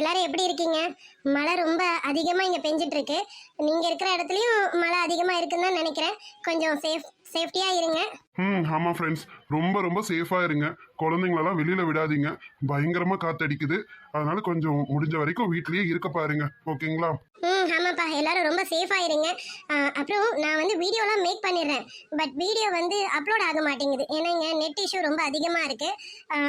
எல்லாரும் எப்படி இருக்கீங்க? இங்கே பெஞ்சிட்டு இருக்கு நீங்கள் இருக்கிற இடத்துலையும் மழை அதிகமாக இருக்குன்னு தான் நினைக்கிறேன். கொஞ்சம் சேஃப் சேஃப்டியாக இருங்க. ம் ஆமாம் ஃப்ரெண்ட்ஸ் ரொம்ப ரொம்ப சேஃபாக இருங்க. குழந்தைங்களெல்லாம் வெளியில் விடாதீங்க. பயங்கரமாக காத்தடிக்குது. அதனால கொஞ்சம் முடிஞ்ச வரைக்கும் வீட்லயே இருக்க பாருங்க. ஓகேங்களா? ம் ஆமாப்பா. எல்லாரும் ரொம்ப சேஃபாக இருங்க. அப்புறம் நான் வந்து வீடியோலாம் மேக் பண்ணிடுறேன். பட் வீடியோ வந்து அப்லோட் ஆக மாட்டேங்குது. ஏன்னா இங்கே நெட் இஷ்யூ ரொம்ப அதிகமாக இருக்குது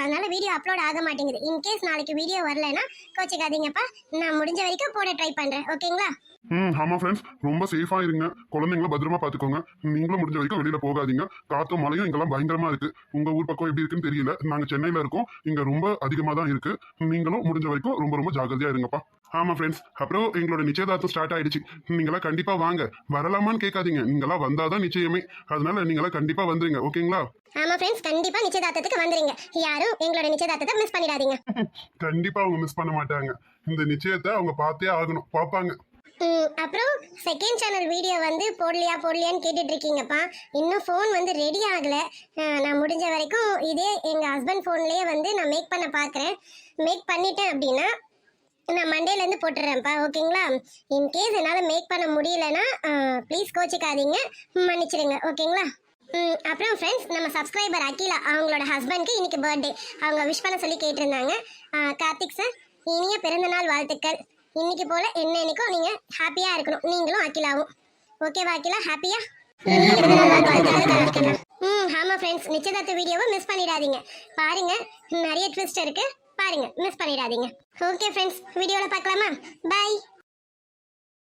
அதனால வீடியோ அப்லோட் ஆக மாட்டேங்குது. இன்கேஸ் நாளைக்கு வீடியோ வரலைன்னா கோச்சிக்காதீங்கப்பா. நான் முடிஞ்ச வரைக்கும் போட ட்ரை பண்றேன் ஓகேங்களா ம் ஆமாம் ஃப்ரெண்ட்ஸ் ரொம்ப சேஃபாக இருங்க. குழந்தைங்கள பத்திரமா பார்த்துக்கோங்க நீங்களும் முடிஞ்ச வரைக்கும் வெளியில் போகாதீங்க. காற்றும் மழையும் இங்கெல்லாம் பயங்கரமாக இருக்குது உங்கள் ஊர் பக்கம் எப்படி இருக்குன்னு தெரியல. நாங்கள் சென்னையில் இருக்கோம். இங்கே ரொம்ப அதிகமாக தான் இருக்குது நீங்களும் முடிஞ்ச வரைக்கும் ரொம்ப ரொம்ப ஜாக்கிரதையா இருங்கப்பா. ஆமாம் ஃப்ரெண்ட்ஸ் அப்புறம் எங்களோட நிச்சயதார்த்தம் ஸ்டார்ட் ஆயிடுச்சு. நீங்களாம் கண்டிப்பாக வாங்க. வரலாமான்னு கேட்காதீங்க. நீங்களாம் வந்தால் தான் நிச்சயமே. அதனால நீங்களாம் கண்டிப்பாக வந்துருங்க. ஓகேங்களா? ஆமாம் ஃப்ரெண்ட்ஸ் கண்டிப்பாக நிச்சயதார்த்தத்துக்கு வந்துடுங்க யாரும் எங்களோட நிச்சயதார்த்தத்தை மிஸ் பண்ணிடாதீங்க. கண்டிப்பாக அவங்க மிஸ் பண்ண மாட்டாங்க. இந்த நிச்சயத்தை அவங்க பார்த்தே ஆகணும். பார்ப்பாங்க. அப்புறம் செகண்ட் சேனல் வீடியோ வந்து போடலையா போடலையான்னு கேட்டுட்டு இருக்கீங்கப்பா இன்னும் ஃபோன் வந்து ரெடி ஆகலை. நான் முடிஞ்ச வரைக்கும் இதே எங்கள் ஹஸ்பண்ட் ஃபோன்லேயே வந்து நான் மேக் பண்ண பார்க்குறேன் மேக் பண்ணிட்டேன் அப்படின்னா நான் மண்டேலேருந்து போட்டுடுறேன்ப்பா ஓகேங்களா? இன்கேஸ் என்னால் மேக் பண்ண முடியலன்னா ப்ளீஸ் கோச்சிக்காதீங்க. மன்னிச்சிடுங்க ஓகேங்களா? அப்புறம் ஃப்ரெண்ட்ஸ் நம்ம சப்ஸ்கிரைபர் அகிலா அவங்களோட ஹஸ்பண்ட்க்கு இன்னைக்கு பர்த்டே அவங்க விஷ் பண்ண சொல்லி கேட்டிருந்தாங்க. கார்த்திக் சார் இனிய பிறந்தநாள் வாழ்த்துக்கள். இன்னைக்கு போல என்ன என்னைக்கும் நீங்க ஹாப்பியா இருக்கணும். நீங்களும் அகிலாவும். ஓகேவா அகிலா? ஹாப்பியா ம் ஆமா ஃப்ரெண்ட்ஸ் நிச்சயதார்த்த வீடியோவை மிஸ் பண்ணிடாதீங்க. பாருங்க நிறைய ட்விஸ்ட் இருக்கு. பாருங்க மிஸ் பண்ணிடாதீங்க. ஓகே ஃப்ரெண்ட்ஸ் வீடியோல பார்க்கலாமா? பை